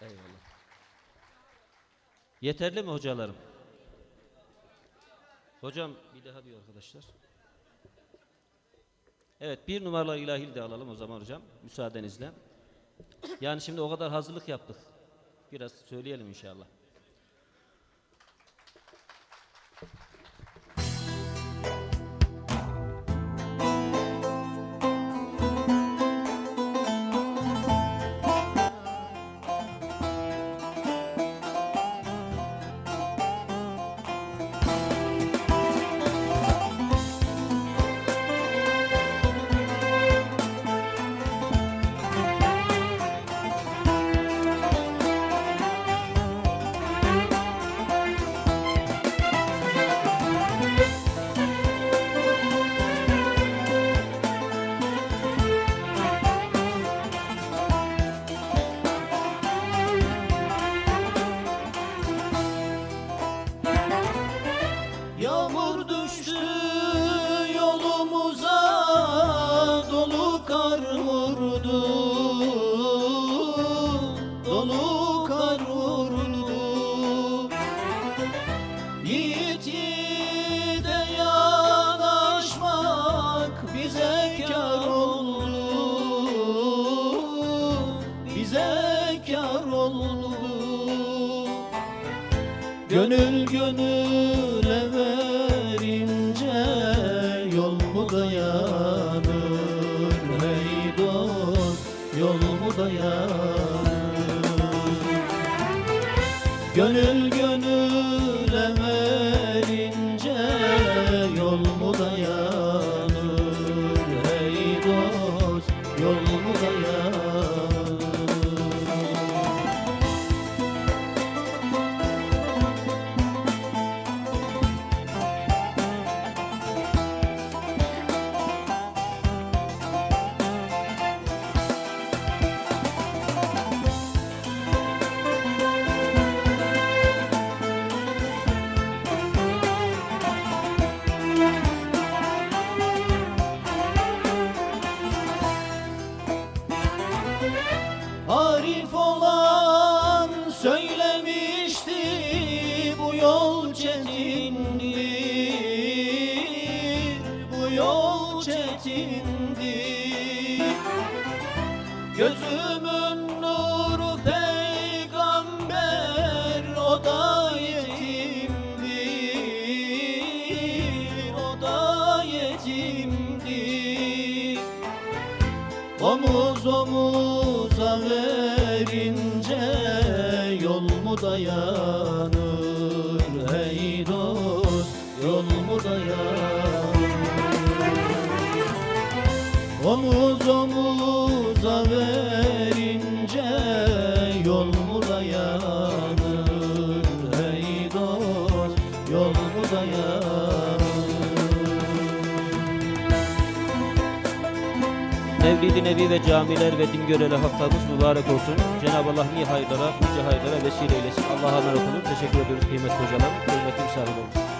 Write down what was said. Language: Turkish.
Eyvallah. Yeterli mi hocalarım? Hocam bir daha bir arkadaşlar. Evet bir numaralı ilahil de alalım o zaman hocam müsaadenizle. Yani şimdi o kadar hazırlık yaptık. Biraz söyleyelim inşallah. Kar vurdu. Dolu kar vurdu. Yiğit yiğide yanaşmak Bize kar oldu. Bize kar oldu. Gönül gönüle Gönül gönüle verince yol mu dayanır Arif olan söylemişti bu yol çetindir, bu yol çetindir. Gözümün nuru peygamber o da yetimdir, o da yetimdir. Omuz omuza dayanır Hey dost yol mu dayanır? Omuz omuza verince yol mu dayanır? Hey dost yol mu dayanır Mevlid-i Nebi ve camiler ve din göreli haftamız mübarek olsun. Cenab-ı Allah nice hayırlara, nice hayırlara vesile eylesin. Allah'a emanet olun. Teşekkür ediyoruz kıymetli hocalarım. Kıymetli misafirlerimiz.